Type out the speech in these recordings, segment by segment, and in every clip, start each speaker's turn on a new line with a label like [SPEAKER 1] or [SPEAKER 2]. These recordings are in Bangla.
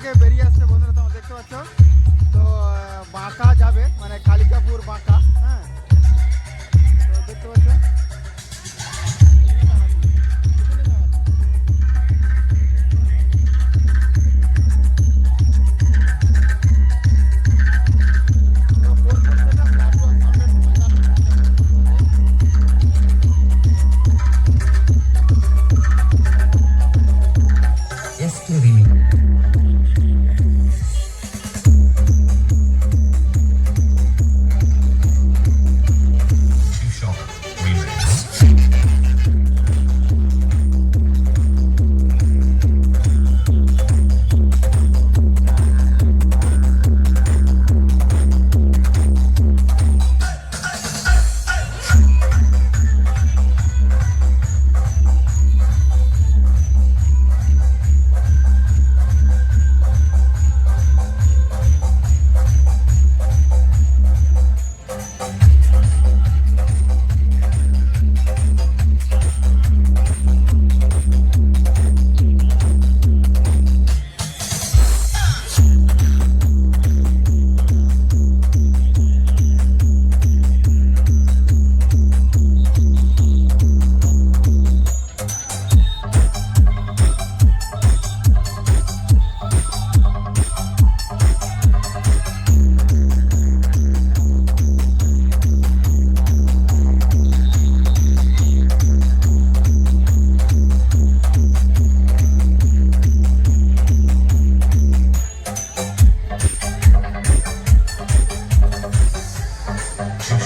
[SPEAKER 1] থেকে বেরিয়ে আসছে বন্ধুরা তোমরা দেখতে পাচ্ছ। তো বাঁকা যাবে মানে কালিকাপুর বাঁকা।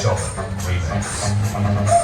[SPEAKER 2] Myself Remix.